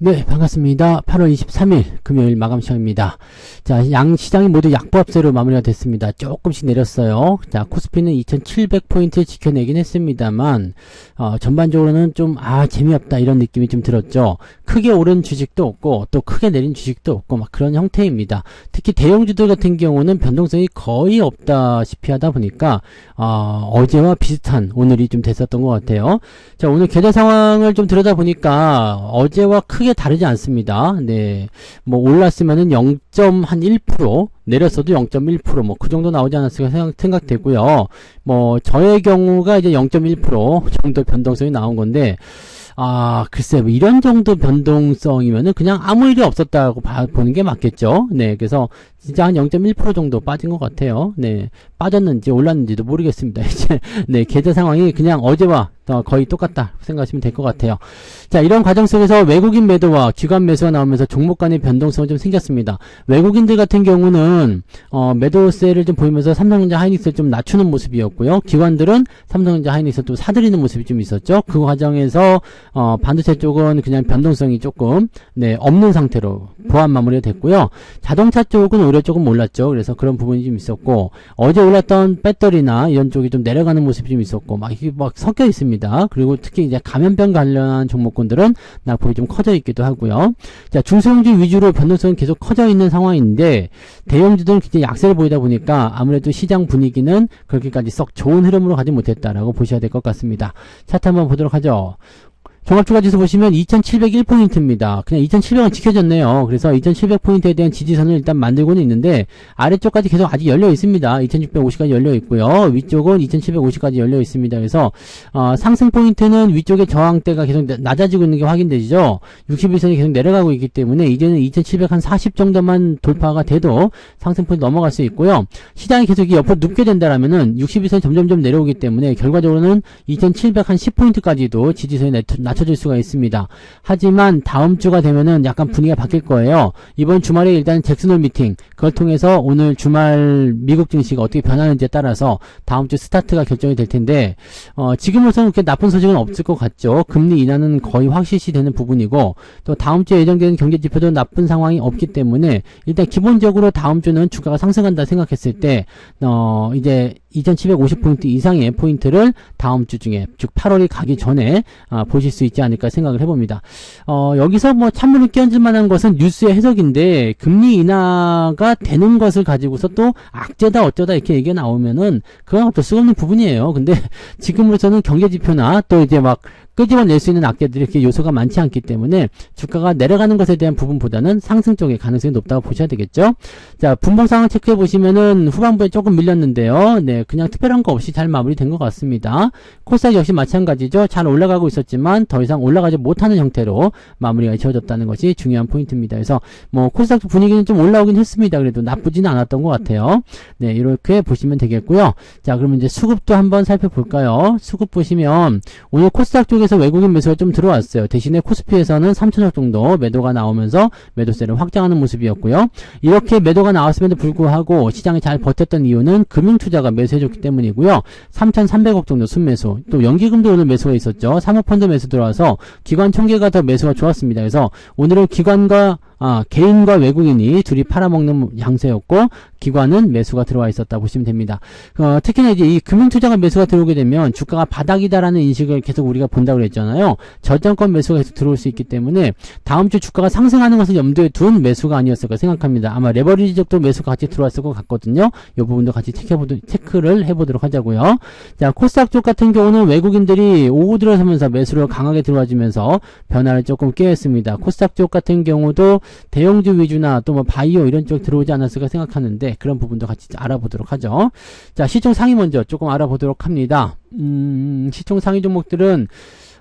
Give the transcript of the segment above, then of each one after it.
네, 반갑습니다. 8월 23일 금요일 마감 시간입니다. 자, 양 시장이 모두 약보합세로 마무리가 됐습니다. 조금씩 내렸어요. 자, 코스피는 2,700포인트 지켜내긴 했습니다만, 어, 전반적으로는 좀, 아, 재미없다, 이런 느낌이 좀 들었죠. 크게 오른 주식도 없고, 또 크게 내린 주식도 없고, 막 그런 형태입니다. 특히 대형주들 같은 경우는 변동성이 거의 없다시피 하다 보니까, 어, 어제와 비슷한 오늘이 좀 됐었던 것 같아요. 자, 오늘 계좌 상황을 좀 들여다보니까, 어제와 크게 다르지 않습니다. 네. 뭐, 올랐으면은 0.1% 내렸어도 0.1%뭐 그 정도 나오지 않았을까 생각, 생각되고요. 뭐 저의 경우가 이제 0.1% 정도 변동성이 나온 건데 아, 글쎄, 뭐 이런 정도 변동성이면은 그냥 아무 일이 없었다고 봐, 보는 게 맞겠죠. 네, 그래서 진짜 한 0.1% 정도 빠진 것 같아요. 네, 빠졌는지 올랐는지도 모르겠습니다. 이제, 네, 계좌 상황이 그냥 어제와 거의 똑같다 생각하시면 될 것 같아요. 자, 이런 과정 속에서 외국인 매도와 기관 매수가 나오면서 종목 간의 변동성이 좀 생겼습니다. 외국인들 같은 경우는 어, 매도세를 좀 보이면서 삼성전자 하이닉스를 좀 낮추는 모습이었고요. 기관들은 삼성전자 하이닉스를 또 사들이는 모습이 좀 있었죠. 그 과정에서 어, 반도체 쪽은 그냥 변동성이 조금 네, 없는 상태로 보완 마무리가 됐고요. 자동차 쪽은 오히려 조금 올랐죠. 그래서 그런 부분이 좀 있었고 어제 올랐던 배터리나 이런 쪽이 좀 내려가는 모습이 좀 있었고 막 이게 막 섞여 있습니다. 그리고 특히 이제 감염병 관련한 종목군들은 낙폭이 좀 커져 있기도 하고요. 자 중소형주 위주로 변동성은 계속 커져 있는 상황인데 대형주들은 굉장히 약세를 보이다 보니까 아무래도 시장 분위기는 그렇게까지 썩 좋은 흐름으로 가지 못했다라고 보셔야 될 것 같습니다. 차트 한번 보도록 하죠. 종합주가지수 보시면 2701포인트입니다. 그냥 2700은 지켜졌네요. 그래서 2700포인트에 대한 지지선을 일단 만들고는 있는데 아래쪽까지 계속 아직 열려 있습니다. 2650까지 열려 있고요. 위쪽은 2750까지 열려 있습니다. 그래서 어, 상승 포인트는 위쪽에 저항대가 계속 낮아지고 있는 게 확인되죠. 61선이 계속 내려가고 있기 때문에 이제는 2740 정도만 돌파가 돼도 상승 포인트 넘어갈 수 있고요. 시장이 계속 옆으로 눕게 된다라면은 61선이 점점점 내려오기 때문에 결과적으로는 2710포인트까지도 지지선이 낮 맞춰질 수가 있습니다. 하지만 다음 주가 되면은 약간 분위기가 바뀔 거예요. 이번 주말에 일단 잭슨홀 미팅 그걸 통해서 오늘 주말 미국 증시가 어떻게 변하는지에 따라서 다음 주 스타트가 결정이 될 텐데 어, 지금으로서는 그렇게 나쁜 소식은 없을 것 같죠. 금리 인하는 거의 확실시 되는 부분이고 또 다음 주에 예정되는 경제 지표도 나쁜 상황이 없기 때문에 일단 기본적으로 다음 주는 주가가 상승한다 생각했을 때 어, 이제 2750포인트 이상의 포인트를 다음 주 중에 즉 8월이 가기 전에 아, 보실 수 있지 않을까 생각을 해봅니다. 어, 여기서 뭐 참고로 끼얹을 만한 것은 뉴스의 해석인데 금리 인하가 되는 것을 가지고서 또 악재다 어쩌다 이렇게 얘기가 나오면은 그건 어쩔 수 없는 부분이에요. 근데 지금으로서는 경제 지표나 또 이제 막 끄집어낼 수 있는 악재들이 이렇게 요소가 많지 않기 때문에 주가가 내려가는 것에 대한 부분보다는 상승 쪽의 가능성이 높다고 보셔야 되겠죠. 자, 분봉 상황 체크해 보시면은 후반부에 조금 밀렸는데요. 네, 그냥 특별한 거 없이 잘 마무리된 것 같습니다. 코스닥 역시 마찬가지죠. 잘 올라가고 있었지만 더 이상 올라가지 못하는 형태로 마무리가 지어졌다는 것이 중요한 포인트입니다. 그래서 뭐 코스닥 분위기는 좀 올라오긴 했습니다. 그래도 나쁘지는 않았던 것 같아요. 네, 이렇게 보시면 되겠고요. 자, 그러면 이제 수급도 한번 살펴볼까요? 수급 보시면 오늘 코스닥 쪽에 시장에서 외국인 매수가 좀 들어왔어요. 대신에 코스피에서는 3천억 정도 매도가 나오면서 매도세를 확장하는 모습이었고요. 이렇게 매도가 나왔음에도 불구하고 시장이 잘 버텼던 이유는 금융투자가 매수해줬기 때문이고요. 3,300억 정도 순매수. 또 연기금도 오늘 매수가 있었죠. 사모펀드 매수 들어와서 기관 총계가 더 매수가 좋았습니다. 그래서 오늘은 기관과 아, 개인과 외국인이 둘이 팔아먹는 양세였고 기관은 매수가 들어와 있었다 보시면 됩니다. 어, 특히나 이제 이 금융투자가 매수가 들어오게 되면 주가가 바닥이다라는 인식을 계속 우리가 본다고 그랬잖아요. 저점권 매수가 계속 들어올 수 있기 때문에 다음 주 주가가 상승하는 것을 염두에 둔 매수가 아니었을까 생각합니다. 아마 레버리지적도 매수가 같이 들어왔을 것 같거든요. 이 부분도 같이 체크해보도, 체크를 해보도록 하자고요. 자, 코스닥 쪽 같은 경우는 외국인들이 오후 들어서면서 매수를 강하게 들어와주면서 변화를 조금 깨했습니다. 코스닥 쪽 같은 경우도 대형주 위주나 또 뭐 바이오 이런 쪽 들어오지 않았을까 생각하는데 그런 부분도 같이 알아보도록 하죠. 자, 시총 상위 먼저 조금 알아보도록 합니다. 음, 시총 상위 종목들은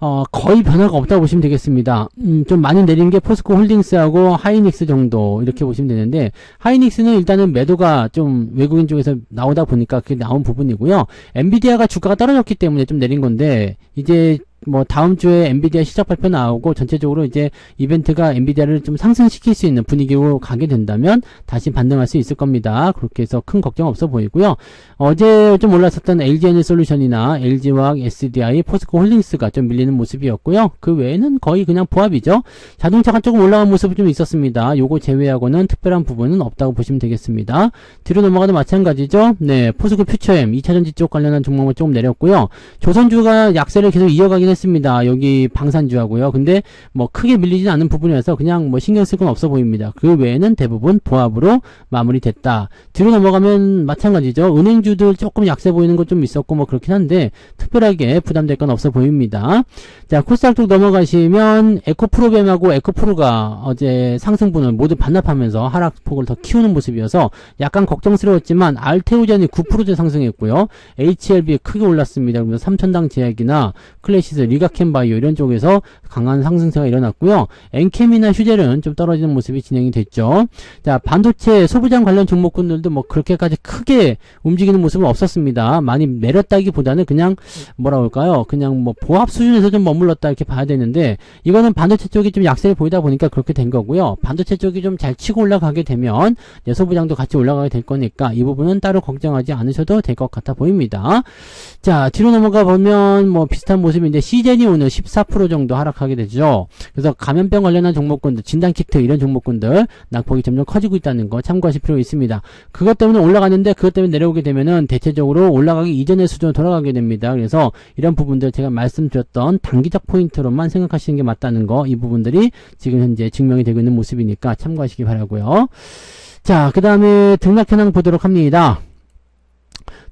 어, 거의 변화가 없다고 보시면 되겠습니다. 음, 좀 많이 내린 게 포스코 홀딩스하고 하이닉스 정도 이렇게 보시면 되는데 하이닉스는 일단은 매도가 좀 외국인 쪽에서 나오다 보니까 그게 나온 부분이고요. 엔비디아가 주가가 떨어졌기 때문에 좀 내린 건데 이제 뭐 다음 주에 엔비디아 시작 발표 나오고 전체적으로 이제 이벤트가 엔비디아를 좀 상승시킬 수 있는 분위기로 가게 된다면 다시 반등할 수 있을 겁니다. 그렇게 해서 큰 걱정 없어 보이고요. 어제 좀 올랐었던 LG에너지 솔루션이나 LG화학, SDI, 포스코 홀딩스가 좀 밀리는 모습이었고요. 그 외에는 거의 그냥 보합이죠. 자동차가 조금 올라간 모습이 좀 있었습니다. 요거 제외하고는 특별한 부분은 없다고 보시면 되겠습니다. 뒤로 넘어가도 마찬가지죠. 네, 포스코 퓨처엠 2차전지 쪽 관련한 종목은 조금 내렸고요. 조선주가 약세를 계속 이어가 긴 했습니다. 여기 방산주하고요. 근데 뭐 크게 밀리진 않은 부분이라서 그냥 뭐 신경 쓸 건 없어 보입니다. 그 외에는 대부분 보합으로 마무리됐다. 뒤로 넘어가면 마찬가지죠. 은행주들 조금 약세 보이는 것 좀 있었고 뭐 그렇긴 한데 특별하게 부담될 건 없어 보입니다. 자, 코스닥 쪽 넘어가시면 에코프로뱀하고 에코프로가 어제 상승분을 모두 반납하면서 하락폭을 더 키우는 모습이어서 약간 걱정스러웠지만 알테오젠이 9%째 상승했고요. HLB 크게 올랐습니다. 그래서 3천당 제약이나 클래시스, 리가켄바이오 이런 쪽에서 강한 상승세가 일어났고요. 엔캠이나 휴젤은 좀 떨어지는 모습이 진행이 됐죠. 자, 반도체 소부장 관련 종목군들도 뭐 그렇게까지 크게 움직이는 모습은 없었습니다. 많이 내렸다기보다는 그냥 뭐라 그럴까요? 그냥 뭐 보합 수준에서 좀 머물렀다 이렇게 봐야 되는데 이거는 반도체 쪽이 좀 약세를 보이다 보니까 그렇게 된 거고요. 반도체 쪽이 좀 잘 치고 올라가게 되면 네, 소부장도 같이 올라가게 될 거니까 이 부분은 따로 걱정하지 않으셔도 될 것 같아 보입니다. 자, 뒤로 넘어가 보면 뭐 비슷한 모습인데 시젠이 오늘 14% 정도 하락하게 되죠. 그래서 감염병 관련한 종목군들, 진단키트 이런 종목군들 낙폭이 점점 커지고 있다는 거 참고하실 필요가 있습니다. 그것 때문에 올라가는데 그것 때문에 내려오게 되면은 대체적으로 올라가기 이전의 수준으로 돌아가게 됩니다. 그래서 이런 부분들 제가 말씀드렸던 단기적 포인트로만 생각하시는 게 맞다는 거 이 부분들이 지금 현재 증명이 되고 있는 모습이니까 참고하시기 바라고요. 자, 그 다음에 등락 현황 보도록 합니다.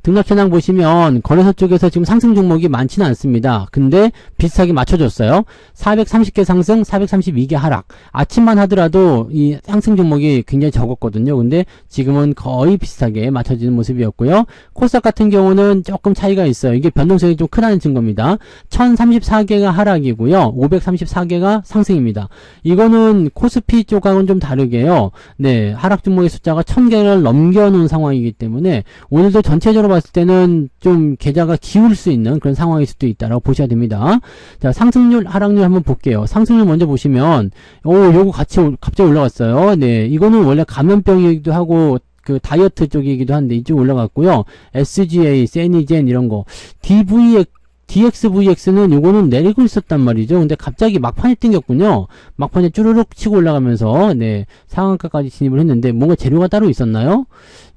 등락 현황 보시면 거래소 쪽에서 지금 상승 종목이 많지는 않습니다. 근데 비슷하게 맞춰줬어요. 430개 상승, 432개 하락. 아침만 하더라도 이 상승 종목이 굉장히 적었거든요. 근데 지금은 거의 비슷하게 맞춰지는 모습이었고요. 코스닥 같은 경우는 조금 차이가 있어요. 이게 변동성이 좀 크다는 증거입니다. 1034개가 하락이고요. 534개가 상승입니다. 이거는 코스피 쪽하고는 좀 다르게요. 네, 하락 종목의 숫자가 1000개를 넘겨놓은 상황이기 때문에 오늘도 전체적으로 봤을 때는 좀 계좌가 기울 수 있는 그런 상황일 수도 있다라고 보셔야 됩니다. 자, 상승률, 하락률 한번 볼게요. 상승률 먼저 보시면, 오, 요거 같이, 올- 갑자기 올라갔어요. 네, 이거는 원래 감염병이기도 하고, 그 다이어트 쪽이기도 한데 이쪽 올라갔고요. SGA, 세니젠 이런 거. DVX DXVX는 요거는 내리고 있었단 말이죠. 근데 갑자기 막판에 땡겼군요. 막판에 쭈르륵 치고 올라가면서 네 상한가까지 진입을 했는데 뭔가 재료가 따로 있었나요?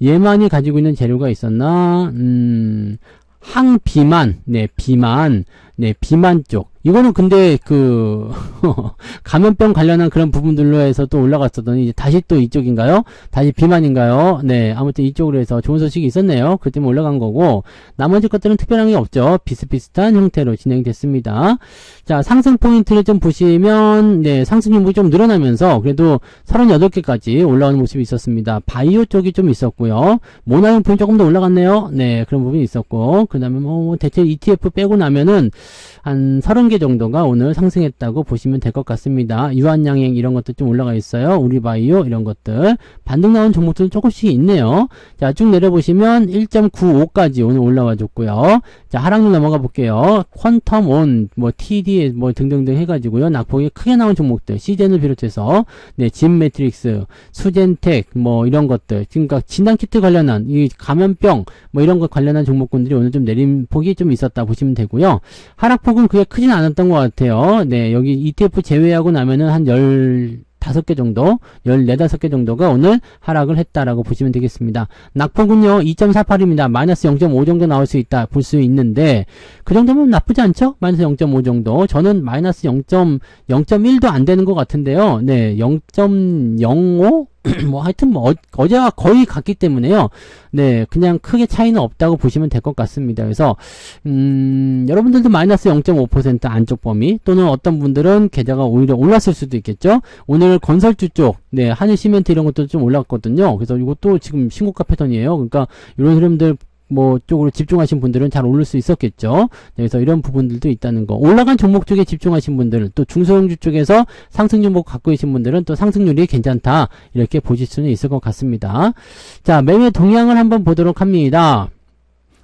얘만이 가지고 있는 재료가 있었나? 음, 항비만, 네, 비만, 네, 비만 쪽. 이거는 근데 그, 감염병 관련한 그런 부분들로 해서 또 올라갔었더니 다시 또 이쪽인가요? 다시 비만인가요? 네, 아무튼 이쪽으로 해서 좋은 소식이 있었네요. 그 때문에 올라간 거고, 나머지 것들은 특별한 게 없죠. 비슷비슷한 형태로 진행이 됐습니다. 자, 상승 포인트를 좀 보시면, 네, 상승 종목이 좀 늘어나면서 그래도 38개까지 올라오는 모습이 있었습니다. 바이오 쪽이 좀 있었고요. 모나용품이 조금 더 올라갔네요. 네, 그런 부분이 있었고, 그 다음에 뭐, 대체 ETF 빼고 나면은, 한 30개 정도가 오늘 상승했다고 보시면 될 것 같습니다. 유한양행 이런 것도 좀 올라가 있어요. 우리바이오 이런 것들. 반등 나온 종목들은 조금씩 있네요. 자, 쭉 내려보시면 1.95까지 오늘 올라와 줬고요. 자, 하락률 넘어가 볼게요. 퀀텀 온, 뭐, TD, 뭐, 등등등 해가지고요. 낙폭이 크게 나온 종목들, 시젠을 비롯해서, 네, 진 매트릭스, 수젠텍, 뭐, 이런 것들. 그러니까 진단 키트 관련한, 이 감염병, 뭐, 이런 것 관련한 종목군들이 오늘 좀 내림 폭이 좀 있었다 보시면 되고요. 하락폭은 그게 크진 않 았던 것 같아요. 네, 여기 ETF 제외하고 나면은 한 15개 정도, 14, 5개 정도가 오늘 하락을 했다라고 보시면 되겠습니다. 낙폭은요, 2.48입니다. 마이너스 0.5 정도 나올 수 있다, 볼 수 있는데, 그 정도면 나쁘지 않죠? 마이너스 0.5 정도. 저는 마이너스 0. 0.1도 안 되는 것 같은데요. 네, 0.05? 뭐 하여튼 뭐 어, 어제와 거의 같기 때문에요. 네, 그냥 크게 차이는 없다고 보시면 될 것 같습니다. 그래서 음, 여러분들도 마이너스 0.5% 안쪽 범위 또는 어떤 분들은 계좌가 오히려 올랐을 수도 있겠죠. 오늘 건설주 쪽, 네, 한일 시멘트 이런 것도 좀 올랐거든요. 그래서 이것도 지금 신고가 패턴이에요. 그러니까 이런 흐름들 뭐 쪽으로 집중하신 분들은 잘 오를 수 있었겠죠. 네, 그래서 이런 부분들도 있다는 거. 올라간 종목 쪽에 집중하신 분들, 또 중소형주 쪽에서 상승 종목 갖고 계신 분들은 또 상승률이 괜찮다. 이렇게 보실 수는 있을 것 같습니다. 자, 매매 동향을 한번 보도록 합니다.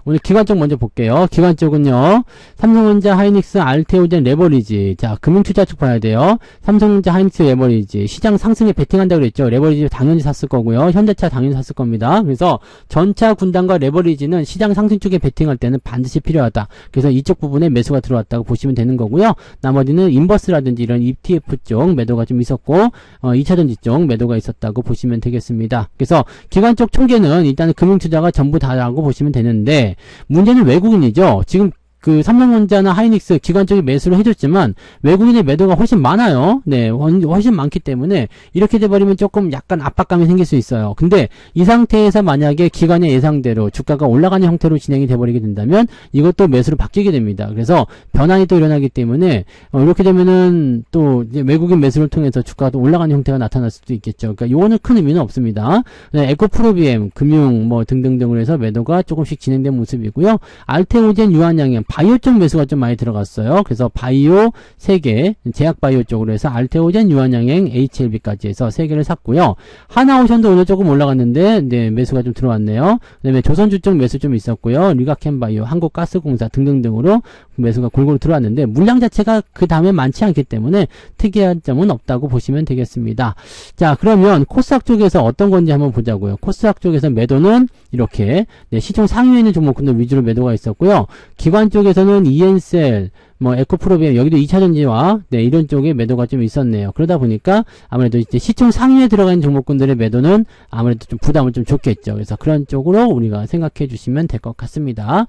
오늘 기관 쪽 먼저 볼게요. 기관 쪽은요. 삼성전자, 하이닉스, 알테오젠, 레버리지. 자, 금융투자 쪽 봐야 돼요. 삼성전자, 하이닉스, 레버리지. 시장 상승에 베팅한다고 그랬죠. 레버리지 당연히 샀을 거고요. 현대차 당연히 샀을 겁니다. 그래서 전차 군단과 레버리지는 시장 상승 쪽에 베팅할 때는 반드시 필요하다. 그래서 이쪽 부분에 매수가 들어왔다고 보시면 되는 거고요. 나머지는 인버스라든지 이런 ETF 쪽 매도가 좀 있었고, 어, 2차전지 쪽 매도가 있었다고 보시면 되겠습니다. 그래서 기관 쪽 총계는 일단은 금융투자가 전부 다라고 보시면 되는데, 문제는 외국인이죠. 지금 그 삼성전자나 하이닉스 기관 쪽에 매수를 해줬지만 외국인의 매도가 훨씬 많아요. 네, 훨- 훨씬 많기 때문에 이렇게 돼버리면 조금 약간 압박감이 생길 수 있어요. 근데 이 상태에서 만약에 기관의 예상대로 주가가 올라가는 형태로 진행이 돼버리게 된다면 이것도 매수로 바뀌게 됩니다. 그래서 변환이 또 일어나기 때문에 어, 이렇게 되면은 또 외국인 매수를 통해서 주가가 또 올라가는 형태가 나타날 수도 있겠죠. 그러니까 요거는 큰 의미는 없습니다. 네, 에코프로비엠, 금융 뭐 등등등으로 해서 매도가 조금씩 진행된 모습이고요. 알테오젠, 유한양행, 바이오 쪽 매수가 좀 많이 들어갔어요. 그래서 바이오 3개, 제약 바이오 쪽으로 해서 알테오젠, 유한양행, HLB까지 해서 3개를 샀고요. 하나오션도 오늘 조금 올라갔는데, 네, 매수가 좀 들어왔네요. 그 다음에 조선주 쪽 매수 좀 있었고요. 리가캠 바이오, 한국가스공사 등등등으로 매수가 골고루 들어왔는데, 물량 자체가 그 다음에 많지 않기 때문에 특이한 점은 없다고 보시면 되겠습니다. 자, 그러면 코스닥 쪽에서 어떤 건지 한번 보자고요. 코스닥 쪽에서 매도는 이렇게 네, 시총 상위에 있는 종목군들 위주로 매도가 있었고요. 기관 쪽 에서는 ENCL, 뭐 에코프로비엠 여기도 2차전지와 네, 이런 쪽에 매도가 좀 있었네요. 그러다 보니까 아무래도 이제 시총 상위에 들어가 있는 종목군들의 매도는 아무래도 좀 부담을 좀 줬겠죠. 그래서 그런 쪽으로 우리가 생각해 주시면 될 것 같습니다.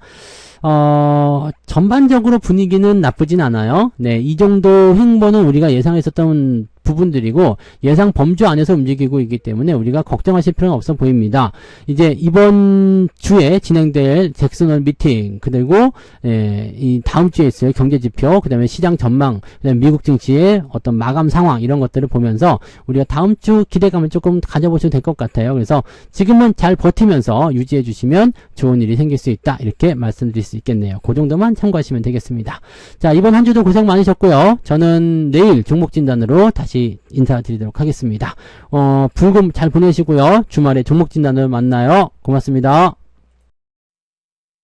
어, 전반적으로 분위기는 나쁘진 않아요. 네, 이 정도 횡보는 우리가 예상했었던 부분들이고 예상 범주 안에서 움직이고 있기 때문에 우리가 걱정하실 필요는 없어 보입니다. 이제 이번 주에 진행될 잭슨홀 미팅 그리고 예, 이 다음 주에 있어요 경제 지표 그 다음에 시장 전망 그 다음에 미국 증시의 어떤 마감 상황 이런 것들을 보면서 우리가 다음 주 기대감을 조금 가져보셔도 될 것 같아요. 그래서 지금은 잘 버티면서 유지해 주시면 좋은 일이 생길 수 있다 이렇게 말씀드릴 수 있겠네요. 그 정도만 참고하시면 되겠습니다. 자 이번 한 주도 고생 많으셨고요. 저는 내일 종목 진단으로 다시 인사드리도록 하겠습니다. 어, 불금 잘 보내시고요. 주말에 종목 진단으로 만나요. 고맙습니다.